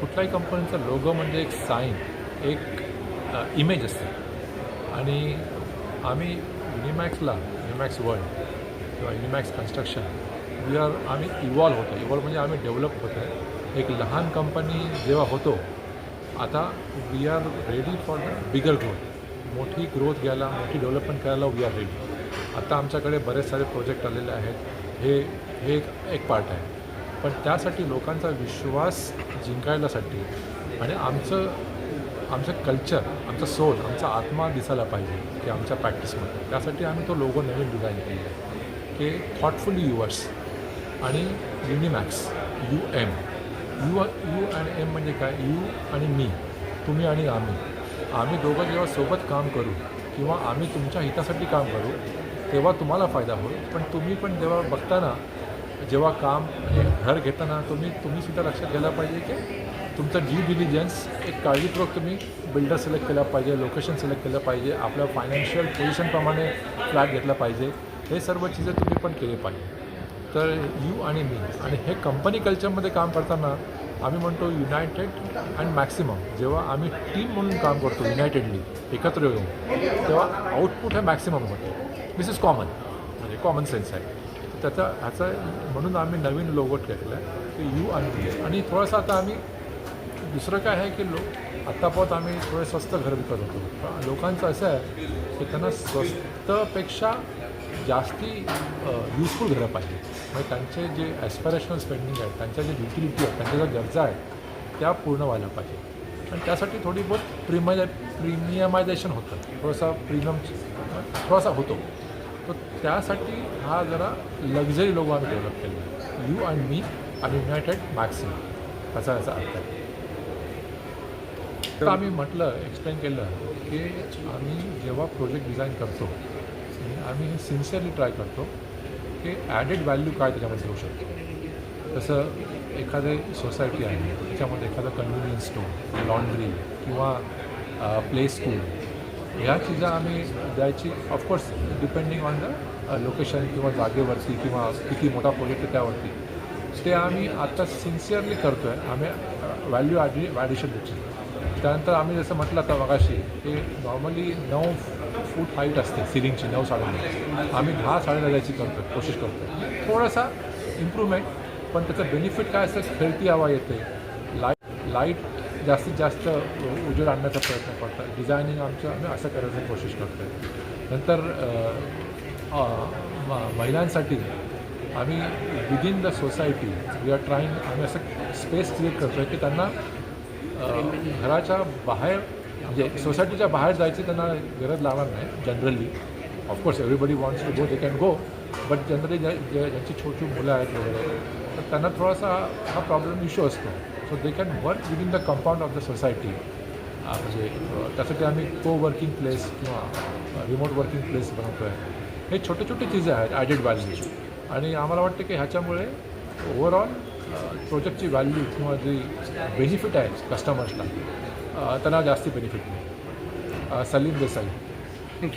कुठल्याही कंपनीचा लोगो म्हणजे एक साईन एक इमेज असते. आणि आम्ही युनिमॅक्सला युनिमॅक्स वर्ल्ड किंवा युनिमॅक्स कन्स्ट्रक्शन वी आर आम्ही इव्हॉल्व होतो इव्हॉल्व म्हणजे आम्ही डेव्हलप होतो आहे एक लहान कंपनी जेव्हा होतो आता we are ready for the bigger growth मोठी ग्रोथ घ्यायला मोठी डेव्हलपमेंट करायला वी आर रेडी आता आमच्याकडे बरेच सारे प्रोजेक्ट आलेले आहेत. हे हे एक एक पार्ट आहे. पण त्यासाठी लोकांचा विश्वास जिंकायलासाठी आणि आमचं आमचं कल्चर आमचं सोल आमचा आत्मा दिसायला पाहिजे की आमच्या प्रॅक्टिसमध्ये त्यासाठी आम्ही तो लोगो नवीन डिझाईन केलेला आहे की थॉटफुली युअर्स आणि Unimax U M U U आणि एम म्हणजे काय? यू आणि मी तुम्ही आणि आम्ही. आम्ही दोघं जेव्हा सोबत काम करू किंवा आम्ही तुमच्या हितासाठी काम करू तेव्हा तुम्हाला फायदा होईल. पण तुम्ही पण जेव्हा बघताना जेव्हा काम हे घर घेताना तुम्ही तुम्ही सुद्धा लक्षात घ्यायला पाहिजे की तुमचं ड्यू डिलिजन्स एक काळजीपूर्वक तुम्ही बिल्डर सिलेक्ट केला पाहिजे लोकेशन सिलेक्ट केलं पाहिजे आपल्या फायनान्शियल पोझिशनप्रमाणे फ्लॅट घेतला पाहिजे. हे सर्व चीजं तुम्ही पण केले पाहिजे. तर यू आणि मी आणि हे कंपनी कल्चरमध्ये काम करताना आम्ही म्हणतो युनायटेड अँड मॅक्सिमम जेव्हा आम्ही टीम म्हणून काम करतो युनायटेडली एकत्र येऊन तेव्हा आउटपुट हे मॅक्सिमम होतं. दिस इज कॉमन म्हणजे कॉमन सेन्स आहे. त्याचा ह्याचा म्हणून आम्ही नवीन लोगो केलेला आहे की यू आणि आणि थोडंसं आता आम्ही दुसरं काय आहे की लो आत्तापर्यंत आम्ही थोडे स्वस्त घर विकत होतो. लोकांचं असं आहे की त्यांना स्वस्तपेक्षा जास्ती युजफुल घरं पाहिजे म्हणजे त्यांचे जे ॲस्पिरेशनल स्पेंडिंग आहेत त्यांच्या जे युटिलिटी आहेत त्यांच्या ज्या गरजा आहेत त्या पूर्ण व्हायला पाहिजे आणि त्यासाठी थोडी बहुत प्रिमाय प्रीमियमायझेशन होतं. थोडासा प्रीमियम थोडासा होतो. तर त्यासाठी हा जरा लक्झरी लोगो आम्ही डेव्हलप केला आहे यू अँड मी आणि युनायटेड मॅक्सिमम असा याचा अर्थ आहे. तर आम्ही म्हटलं एक्सप्लेन केलं की आम्ही जेव्हा प्रोजेक्ट डिझाईन करतो आम्ही सिन्सिअरली ट्राय करतो की ॲडेड व्हॅल्यू काय त्याच्यामध्ये देऊ शकतो. जसं एखादे सोसायटी आहे त्याच्यामध्ये एखादा कन्व्हिनियन्स स्टोर लॉन्ड्री किंवा प्ले स्कूल ह्या चिजा आम्ही द्यायची of course depending on the location किंवा जागेवरती किंवा किती मोठा प्रोजेक्ट आहे त्यावरती. ते आम्ही आता सिन्सिअरली करतो आहे आम्ही व्हॅल्यू ॲडि ॲडिशन देतो त्यानंतर आम्ही जसं म्हटलं आता मगाशी ते नॉर्मली नऊ फूट हाईट असते सिलिंगची नऊ साडेनऊ आम्ही दहा साडे द्यायची करतो कोशिश करतो थोडासा इम्प्रूव्हमेंट पण त्याचं बेनिफिट काय असतं? खेळती हवा येते. लाइट लाइट जास्तीत जास्त उजेड आणण्याचा प्रयत्न करतात. डिझायनिंग आमचं आम्ही असं करायची कोशिश करतो. आहे नंतर म- महिलांसाठी आम्ही within the society we are trying आम्ही असं स्पेस क्रिएट करतो आहे की त्यांना घराच्या बाहेर म्हणजे सोसायटीच्या बाहेर जायची त्यांना गरज लागणार नाही generally of course everybody wants to go they can go but generally ज्या ज्या- ज्यांची छोटी मुलं आहेत वगैरे तर त्यांना थोडासा हा प्रॉब्लेम इश्यू असतो. So they can work within the compound of the society म्हणजे uh, त्यासाठी आम्ही को वर्किंग प्लेस किंवा रिमोट वर्किंग प्लेस बनवतो आहे हे छोटे छोटे चीजे आहेत ॲडेड व्हॅल्यू आणि आम्हाला वाटतं की ह्याच्यामुळे ओव्हरऑल प्रोजेक्टची व्हॅल्यू किंवा जी बेनिफिट आहे कस्टमर्सला uh, त्यांना जास्ती बेनिफिट मिळेल. Uh, सलीम देसाई.